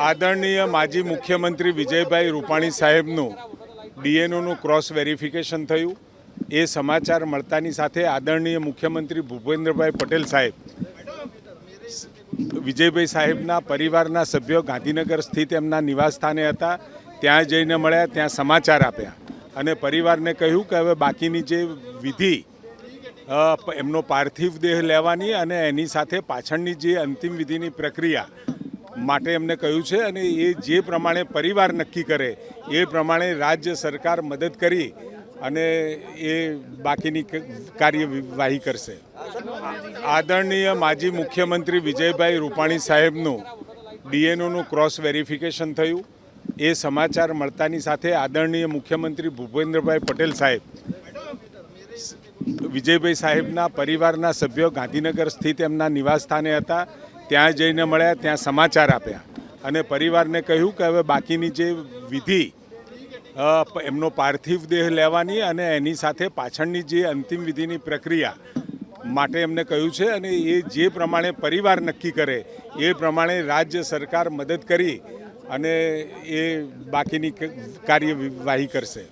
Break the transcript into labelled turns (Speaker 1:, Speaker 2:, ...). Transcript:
Speaker 1: આદરણીય માજી મુખ્યમંત્રી વિજયભાઈ રૂપાણી સાહેબનું ડીએનઓનું ક્રોસ વેરિફિકેશન થયું. એ સમાચાર મળતાની સાથે આદરણીય મુખ્યમંત્રી ભૂપેન્દ્રભાઈ પટેલ સાહેબ, વિજયભાઈ સાહેબના પરિવારના સભ્યો ગાંધીનગર સ્થિત એમના નિવાસસ્થાને હતા. ત્યાં જઈને મળ્યા, ત્યાં સમાચાર આપ્યા અને પરિવારને કહ્યું કે હવે બાકીની જે વિધિ એમનો પાર્થિવ દેહ લેવાની અને એની સાથે પાછળની જે અંતિમ વિધિની પ્રક્રિયા માટે એમને કહ્યું છે અને એ જે પ્રમાણે પરિવાર નક્કી કરે, એ પ્રમાણે રાજ્ય સરકાર મદદ કરી અને એ બાકીની કાર્યવાહી કરશે. આદરણીય માજી મુખ્યમંત્રી વિજયભાઈ રૂપાણી સાહેબનું ડીએનઓનું ક્રોસ વેરિફિકેશન થયું. એ સમાચાર મળતાની સાથે આદરણીય મુખ્યમંત્રી ભૂપેન્દ્રભાઈ પટેલ સાહેબ વિજયભાઈ સાહેબના પરિવારના સભ્યો ગાંધીનગર સ્થિત એમના નિવાસસ્થાને હતા. ત્યાં જઈને મળ્યા, ત્યાં સમાચાર આપ્યા. અને પરિવારને કહ્યું કે હવે બાકીની જે વિધિ એમનો પાર્થિવ દેહ લેવાની અને એની સાથે પાછળની જે અંતિમ વિધિની પ્રક્રિયા માટે એમને કહ્યું છે અને એ જે પ્રમાણે પરિવાર નક્કી કરે, એ પ્રમાણે રાજ્ય સરકાર મદદ કરી અને એ બાકીની કાર્યવાહી કરશે.